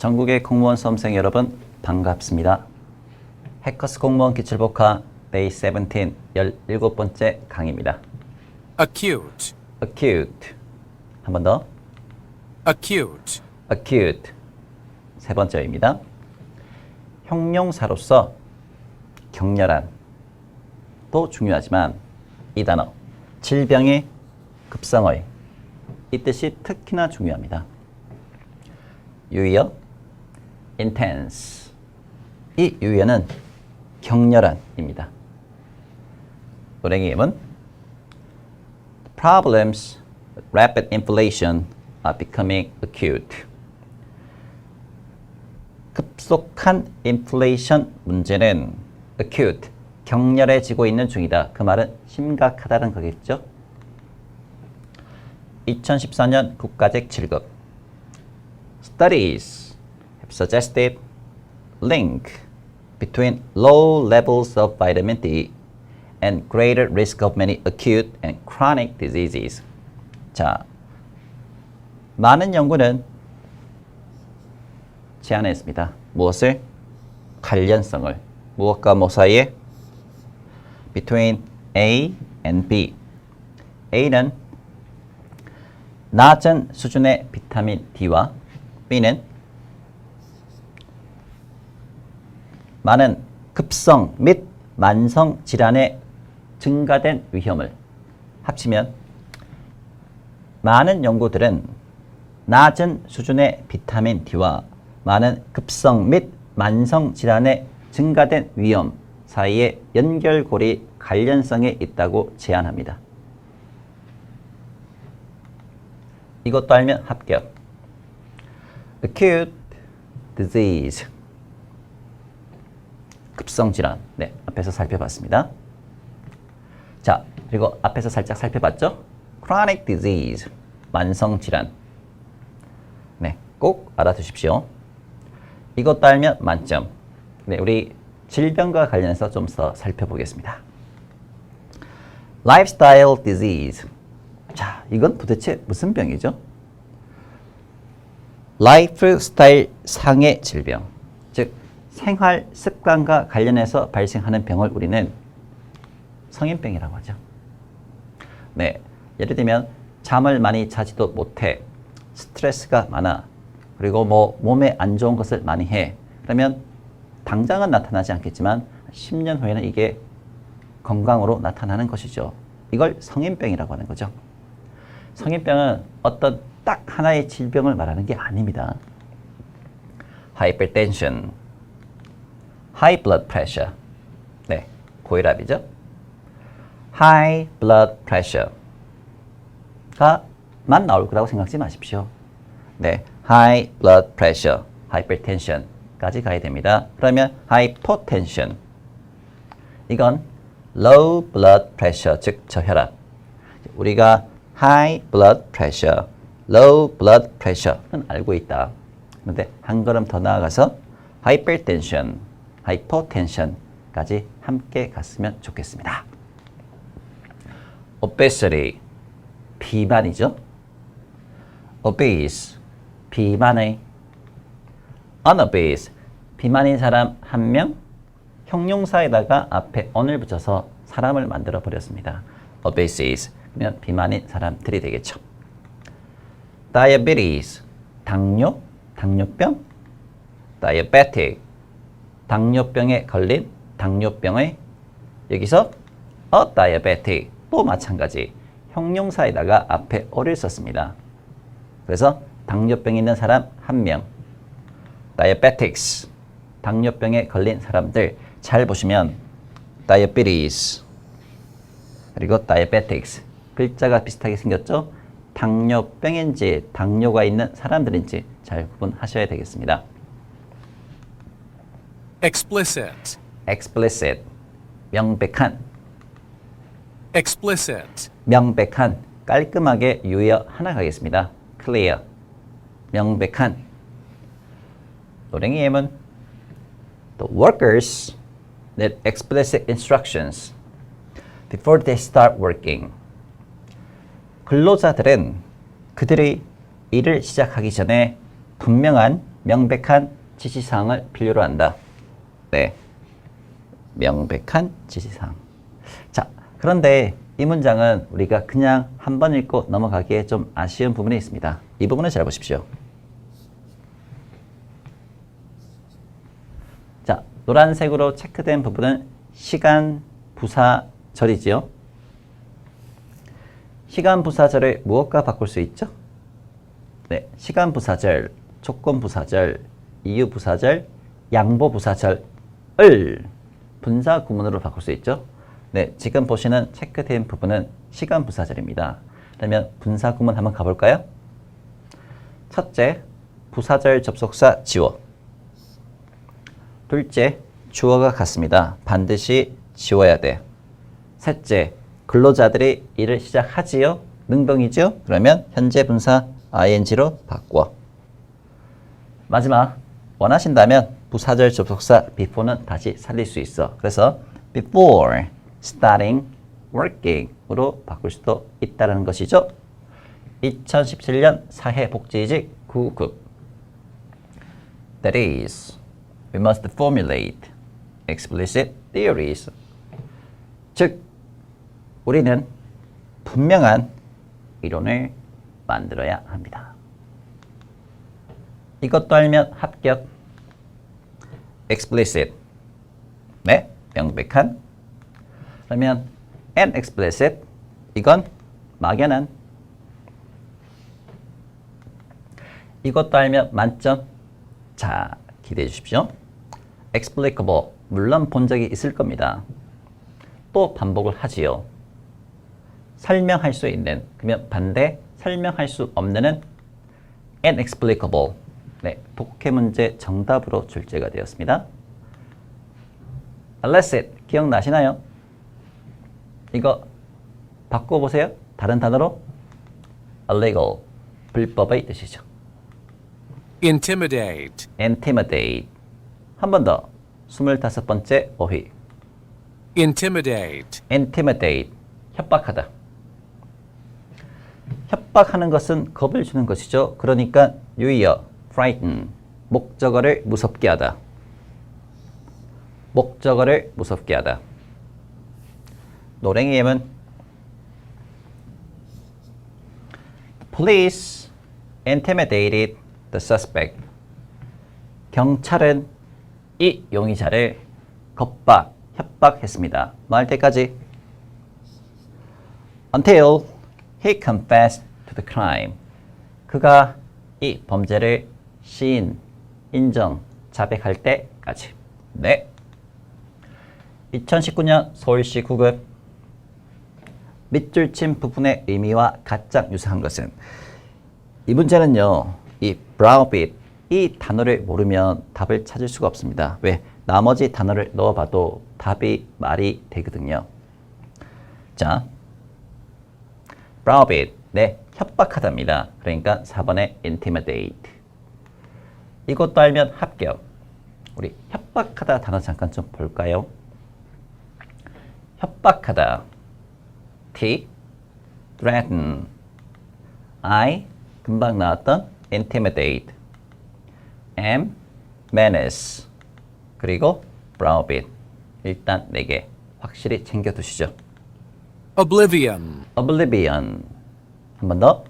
전국의 공무원 수험생 여러분 반갑습니다. 해커스 공무원 기출복화 데이 17 17번째 강의입니다. acute, acute 한 번 더 acute, acute 세 번째입니다. 형용사로서 격렬한 또 중요하지만 이 단어 질병의 급성의 이 뜻이 특히나 중요합니다. 유의어 intense 이 유의어는 격렬한입니다. 노랭이임은 problems with rapid inflation are becoming acute. 급속한 인플레이션 문제는 acute, 격렬해지고 있는 중이다. 그 말은 심각하다는 거겠죠? 2014년 국가직 7급 Studies suggested link between low levels of vitamin D and greater risk of many acute and chronic diseases. 자, 많은 연구는 제안했습니다. 무엇을? 관련성을. 무엇과 무엇 사이에? between A and B. A는 낮은 수준의 비타민 D와 B는 많은 급성 및 만성 질환의 증가된 위험을 합치면 많은 연구들은 낮은 수준의 비타민 D와 많은 급성 및 만성 질환의 증가된 위험 사이에 연결고리 관련성이 있다고 제안합니다. 이것도 알면 합격. acute disease 급성 질환. 네, 앞에서 살펴봤습니다. 자, 그리고 앞에서 살짝 살펴봤죠? chronic disease 만성 질환. 네, 꼭 알아두십시오. 이것도 알면 만점. 네, 우리 질병과 관련해서 좀 더 살펴보겠습니다. lifestyle disease. 자, 이건 도대체 무슨 병이죠? 라이프 스타일 상의 질병. 즉, 생활 습관과 관련해서 발생하는 병을 우리는 성인병이라고 하죠. 네. 예를 들면, 잠을 많이 자지도 못해. 스트레스가 많아. 그리고 뭐 몸에 안 좋은 것을 많이 해. 그러면 당장은 나타나지 않겠지만 10년 후에는 이게 건강으로 나타나는 것이죠. 이걸 성인병이라고 하는 거죠. 성인병은 어떤 딱 하나의 질병을 말하는 게 아닙니다. hypertension, high blood pressure. 네, 고혈압이죠. high blood pressure가 만 나올 거라고 생각하지 마십시오. 네, high blood pressure, hypertension까지 가야 됩니다. 그러면 hypotension. 이건 low blood pressure, 즉 저혈압. 우리가 high blood pressure, low blood pressure는 알고 있다. 그런데 한 걸음 더 나아가서 hypertension, hypotension까지 함께 갔으면 좋겠습니다. obesity, 비만이죠. obese, 비만의 unobese, 비만인 사람 한 명, 형용사에다가 앞에 on을 붙여서 사람을 만들어 버렸습니다. obese, 그러면 비만인 사람들이 되겠죠. diabetes, 당뇨, 당뇨병, diabetic, 당뇨병에 걸린 당뇨병의 여기서 a diabetic 또 마찬가지 형용사에다가 앞에 어를 썼습니다. 그래서 당뇨병 있는 사람 한 명, diabetics, 당뇨병에 걸린 사람들 잘 보시면 diabetes 그리고 diabetics 글자가 비슷하게 생겼죠? 당뇨병인지 당뇨가 있는 사람들인지 잘 구분하셔야 되겠습니다. Explicit, explicit 명백한 explicit, 명백한 깔끔하게 유의어 하나 가겠습니다. clear 명백한 노랭이 M은 the workers need explicit instructions before they start working. 근로자들은 그들의 일을 시작하기 전에 분명한 명백한 지시사항을 필요로 한다. 네. 명백한 지시사항. 자, 그런데 이 문장은 우리가 그냥 한 번 읽고 넘어가기에 좀 아쉬운 부분이 있습니다. 이 부분을 잘 보십시오. 자, 노란색으로 체크된 부분은 시간 부사절이지요. 시간 부사절을 무엇과 바꿀 수 있죠? 네, 시간 부사절, 조건 부사절, 이유 부사절, 양보 부사절 을 분사 구문으로 바꿀 수 있죠. 네, 지금 보시는 체크된 부분은 시간 부사절입니다. 그러면 분사 구문 한번 가볼까요? 첫째, 부사절 접속사 지워. 둘째, 주어가 같습니다. 반드시 지워야 돼. 셋째, 근로자들이 일을 시작하지요? 능동이죠? 그러면 현재 분사 ing로 바꿔. 마지막, 원하신다면 부사절 접속사 before는 다시 살릴 수 있어. 그래서 before starting working으로 바꿀 수도 있다는 것이죠. 2017년 사회복지직 9급 That is, we must formulate explicit theories. 즉, 우리는 분명한 이론을 만들어야 합니다. 이것도 알면 합격. Explicit. 네, 명백한. 그러면 and explicit. 이건 막연한. 이것도 알면 만점. 자, 기대해 주십시오. explicable. 물론 본 적이 있을 겁니다. 또 반복을 하지요. 설명할 수 있는. 그러면 반대 설명할 수 없는은 inexplicable. 네, 독해 문제 정답으로 출제가 되었습니다. illicit 기억나시나요? 이거 바꿔보세요. 다른 단어로 illegal 불법의 뜻이죠. intimidate, intimidate 한 번 더. 25번째 어휘. intimidate, intimidate 협박하다. 협박하는 것은 겁을 주는 것이죠. 그러니까 유의어 frighten 목적어를 무섭게 하다. 목적어를 무섭게 하다. 노랭이 예문 Police intimidated the suspect. 경찰은 이 용의자를 겁박, 협박했습니다. 뭐할 때까지? Until he confessed to the crime. 그가 이 범죄를 시인, 인정, 자백할 때까지. 네. 2019년 서울시 9급 밑줄 친 부분의 의미와 가장 유사한 것은 이 문제는요. 이 browbeat 이 단어를 모르면 답을 찾을 수가 없습니다. 왜? 나머지 단어를 넣어봐도 답이 말이 되거든요. 자, browbeat 네, 협박하답니다. 그러니까 4번에 intimidate. 이것도 알면 합격. 우리 협박하다 단어 잠깐 좀 볼까요? 협박하다. T, threaten. I, 금방 나왔던 intimidate. M, menace. 그리고 browbeat. 일단 4개 확실히 챙겨두시죠. oblivion, oblivion. 한 번 더.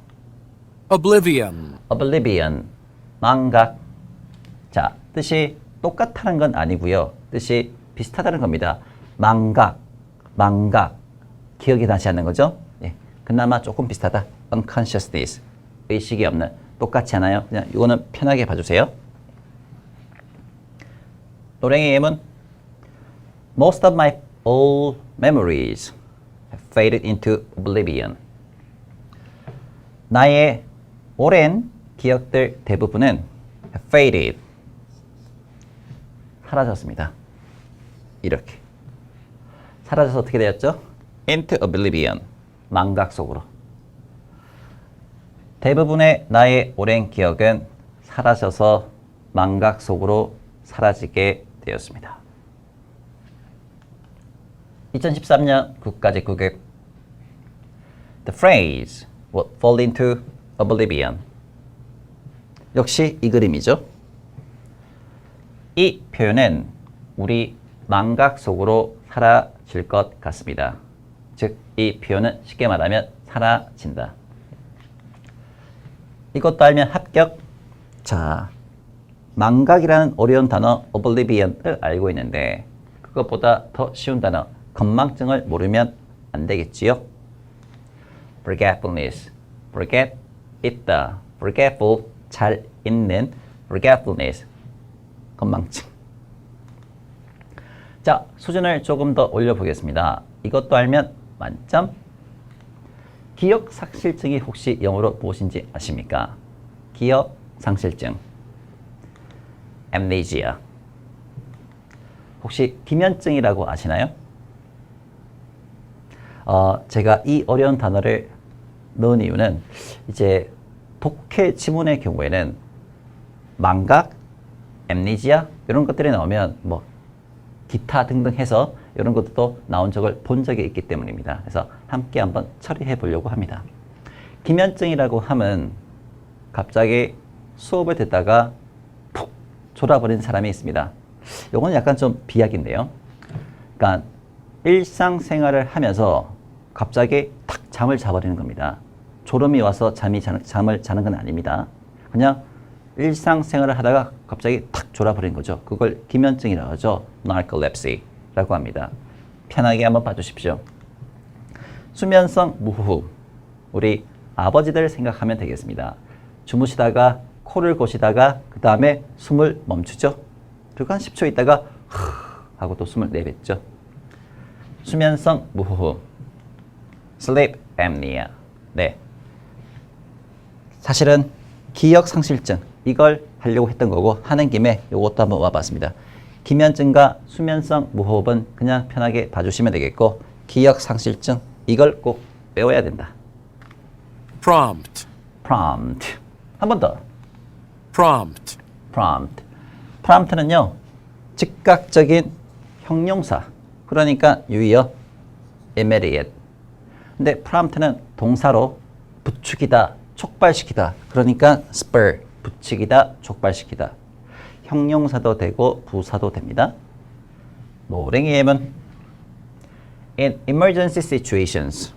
oblivion, oblivion. 망각. 자, 뜻이 똑같다는 건 아니고요. 뜻이 비슷하다는 겁니다. 망각, 망각. 기억이 나지 않는 거죠? 예. 그나마 조금 비슷하다. unconsciousness. 의식이 없는. 똑같지 않아요? 그냥 이거는 편하게 봐주세요. 노랭이 예문. Most of my old memories have faded into oblivion. 나의 오랜 기억들 대부분은 have faded. 사라졌습니다. 이렇게. 사라져서 어떻게 되었죠? into oblivion. 망각 속으로. 대부분의 나의 오랜 기억은 사라져서 망각 속으로 사라지게 되었습니다. 2013년 국가직 9급 The phrase would fall into oblivion. 역시 이 그림이죠. 이 표현은 우리 망각 속으로 사라질 것 같습니다. 즉, 이 표현은 쉽게 말하면 사라진다. 이것도 알면 합격. 자, 망각이라는 어려운 단어 oblivion을 알고 있는데 그것보다 더 쉬운 단어 건망증을 모르면 안 되겠지요. forgetfulness, forget 있다, forgetful 잘 잊는 forgetfulness 건망증. 자, 수준을 조금 더 올려보겠습니다. 이것도 알면 만점. 기억 상실증이 혹시 영어로 무엇인지 아십니까? 기억 상실증. amnesia. 혹시 기면증이라고 아시나요? 어, 제가 이 어려운 단어를 넣은 이유는 이제 독해 지문의 경우에는 망각, amnesia 이런 것들이 나오면 뭐 기타 등등 해서 이런 것도 나온 적을 본 적이 있기 때문입니다. 그래서 함께 한번 처리해 보려고 합니다. 기면증이라고 하면 갑자기 수업을 듣다가 푹 졸아버린 사람이 있습니다. 이건 약간 좀 비약인데요. 그러니까 일상생활을 하면서 갑자기 탁 잠을 자버리는 겁니다. 졸음이 와서 잠이 자, 잠을 자는 건 아닙니다. 그냥 일상생활을 하다가 갑자기 탁 졸아버린 거죠. 그걸 기면증이라고 하죠. narcolepsy라고 합니다. 편하게 한번 봐주십시오. 수면성 무호흡. 우리 아버지들 생각하면 되겠습니다. 주무시다가 코를 고시다가 그 다음에 숨을 멈추죠. 그리고 한 10초 있다가 후 하고 또 숨을 내뱉죠. 수면성 무호흡. sleep apnea. 네. 사실은 기억 상실증 이걸 하려고 했던 거고 하는 김에 이것도 한번 와봤습니다. 기면증과 수면성 무호흡은 그냥 편하게 봐주시면 되겠고 기억 상실증 이걸 꼭 외워야 된다. prompt, prompt 한 번 더. prompt, prompt. prompt는요 즉각적인 형용사 그러니까 유의어 immediate. 근데 prompt는 동사로 부추기다, 촉발시키다. 그러니까 spur, 부추기다, 촉발시키다. 형용사도 되고 부사도 됩니다. 노랭이 예문 In emergency situations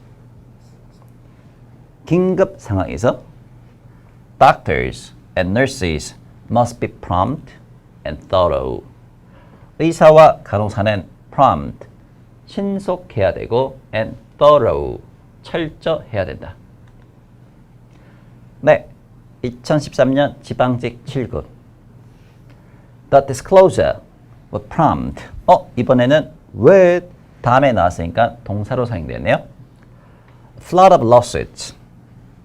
긴급 상황에서 doctors and nurses must be prompt and thorough. 의사와 간호사는 prompt, 신속해야 되고 and thorough, 철저해야 된다. 네, 2013년 지방직 7급 The disclosure with prompt. 어, 이번에는 with 다음에 나왔으니까 동사로 사용되네요. Flood of lawsuits.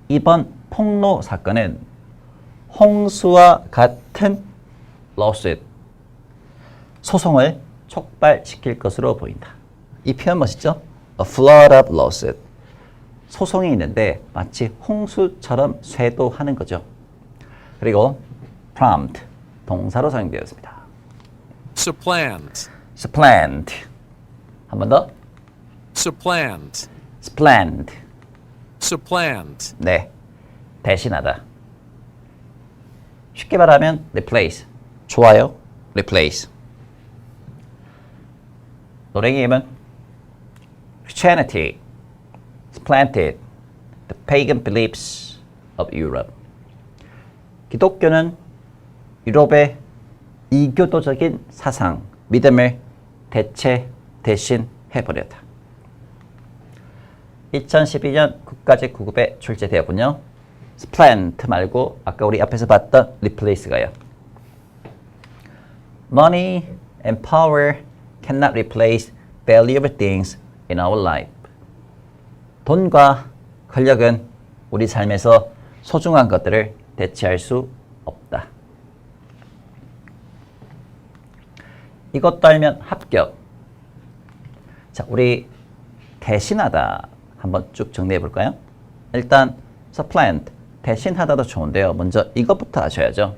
이번 폭로 사건은 홍수와 같은 lawsuit, 소송을 촉발시킬 것으로 보인다. 이 표현 멋있죠? A flood of lawsuit. 소송이 있는데 마치 홍수처럼 쇄도하는 거죠. 그리고 prompt, 동사로 사용되었습니다. supplant, supplant. 한 번 더. supplant, supplant. supplant, 네. 대신하다. 쉽게 말하면 replace. 좋아요. replace. 노랭이 예문 Christianity supplanted the pagan beliefs of Europe. 기독교는 유럽의 이교도적인 사상, 믿음을 대체 대신 해버렸다. 2012년 국가직 9급에 출제되었군요. supplant 말고 아까 우리 앞에서 봤던 replace가요. Money and power cannot replace valuable things in our life. 돈과 권력은 우리 삶에서 소중한 것들을 대체할 수 없다. 이것도 알면 합격. 자, 우리 대신하다 한번 쭉 정리해 볼까요? 일단 supplant 대신하다도 좋은데요. 먼저 이것부터 아셔야죠.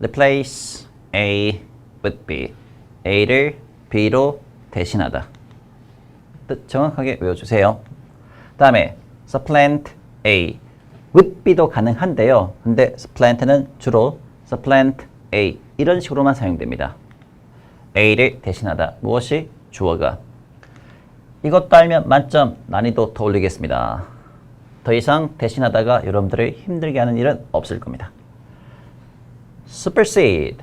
replace A with B. A를 B로 대신하다. 뜻 정확하게 외워주세요. 다음에 supplant A with B도 가능한데요. 근데 supplant는 주로 supplant A 이런 식으로만 사용됩니다. A를 대신하다. 무엇이? 주어가. 이것도 알면 만점 난이도 더 올리겠습니다. 더 이상 대신하다가 여러분들을 힘들게 하는 일은 없을 겁니다. supersede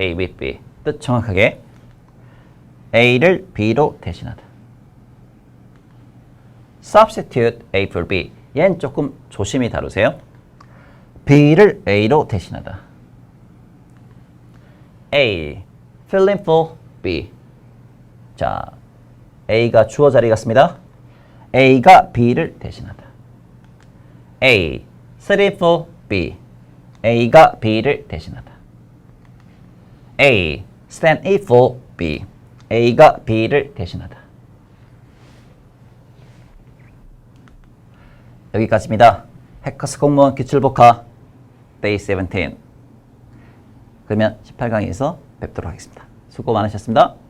A with B 뜻 정확하게 A를 B로 대신하다. Substitute A for B 얘는 조금 조심히 다루세요. B를 A로 대신하다. A filling for B 자 A가 주어 자리 같습니다. A가 B를 대신하다. A sitting for B A가 B를 대신하다. A stand in for B A가 B를 대신하다. 여기까지입니다. 해커스 공무원 기출복화 Day 17 그러면 18강에서 뵙도록 하겠습니다. 수고 많으셨습니다.